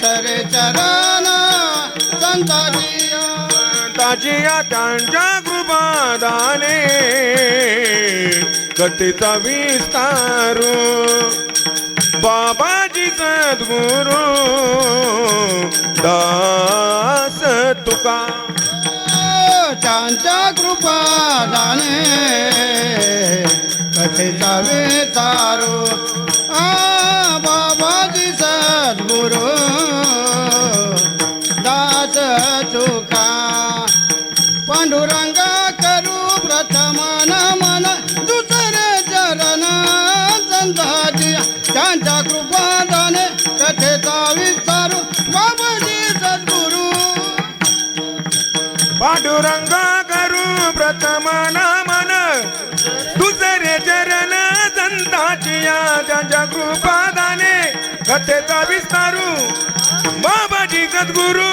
दुसरे चरण संताजिया ताजिया त्यांच्या कृपादाने कथेचा विस्तारू. बाबाजी सद्गुरू दास तुका. त्यांच्या कृपादाने कथेचा आ बाबाजी सद्गुरु चुका पांडुरंग करू प्रथम मन दुसरे चरण संताजी त्यांच्या कृपादाने कथेचा विचारू. बाबाजी सद्गुरू. पांडुरंग करू प्रथम मन दुसरे चरण संताची त्यांच्या कृपादाने कथेचा विस्तारू. बाबाजी सद्गुरू